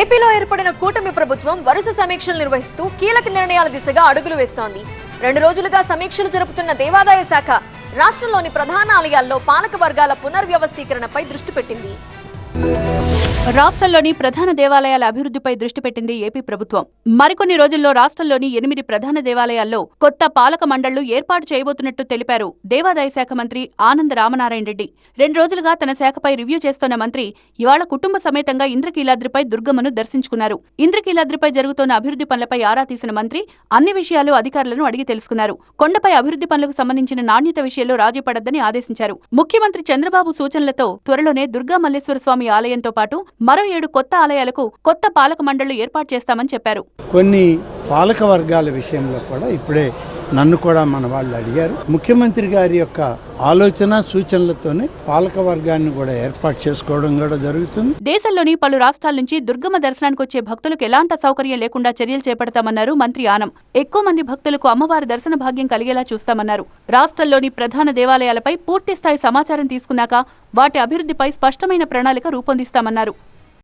ఏపీలో ఏర్పడిన కూటమి ప్రభుత్వం వరుస సమీక్షలు నిర్వహిస్తూ కీలక నిర్ణయాల దిశగా అడుగులు వేస్తోంది. రెండు రోజులుగా సమీక్షలు జరుపుతున్న దేవాదాయ శాఖ రాష్ట్రంలోని ప్రధాన ఆలయాల్లో పాలక వర్గాల పునర్వ్యవస్థీకరణపై దృష్టి పెట్టింది. రాష్ట్రంలోని ప్రధాన దేవాలయాల అభివృద్ధిపై దృష్టి పెట్టింది ఏపీ ప్రభుత్వం. మరికొన్ని రోజుల్లో రాష్ట్రంలోని ఎనిమిది ప్రధాన దేవాలయాల్లో కొత్త పాలక మండళ్ళు ఏర్పాటు చేయబోతున్నట్టు తెలిపారు దేవాదాయ శాఖ మంత్రి ఆనంద్ రామనారాయణ రెడ్డి. రెండు రోజులుగా తన శాఖపై రివ్యూ చేస్తున్న మంత్రి ఇవాళ కుటుంబ సమేతంగా ఇంద్రకీలాద్రిపై దుర్గమ్మను దర్శించుకున్నారు. ఇంద్రకీలాద్రిపై జరుగుతోన్న అభివృద్ధి పనులపై ఆరా తీసిన మంత్రి అన్ని విషయాలు అధికారులను అడిగి తెలుసుకున్నారు. కొండపై అభివృద్ధి పనులకు సంబంధించిన నాణ్యత విషయంలో రాజీ పడద్దని ఆదేశించారు. ముఖ్యమంత్రి చంద్రబాబు సూచనలతో త్వరలోనే దుర్గా మల్లేశ్వర స్వామి ఆలయంతో పాటు మరో ఏడు కొత్త ఆలయాలకు కొత్త పాలక మండళ్ళు ఏర్పాటు చేస్తామని చెప్పారు. కొన్ని పాలక వర్గాల విషయంలో కూడా ఇప్పుడే నన్ను కూడా మన వాళ్ళు అడిగారు. ముఖ్యమంత్రి గారి యొక్క ఆలోచన సూచనలతోనే పాలక వర్గాన్ని కూడా ఏర్పాటు చేసుకోవడం కూడా జరుగుతుంది. దేశంలోని పలు రాష్ట్రాల నుంచి దుర్గమ్మ దర్శనానికి వచ్చే భక్తులకు ఎలాంటి సౌకర్యం లేకుండా చర్యలు చేపడతామన్నారు మంత్రి ఆనం. ఎక్కువ మంది భక్తులకు అమ్మవారి దర్శన భాగ్యం కలిగేలా చూస్తామన్నారు. రాష్ట్రంలోని ప్రధాన దేవాలయాలపై పూర్తి స్థాయి సమాచారం తీసుకున్నాక వాటి అభివృద్ధిపై స్పష్టమైన ప్రణాళిక రూపొందిస్తామన్నారు.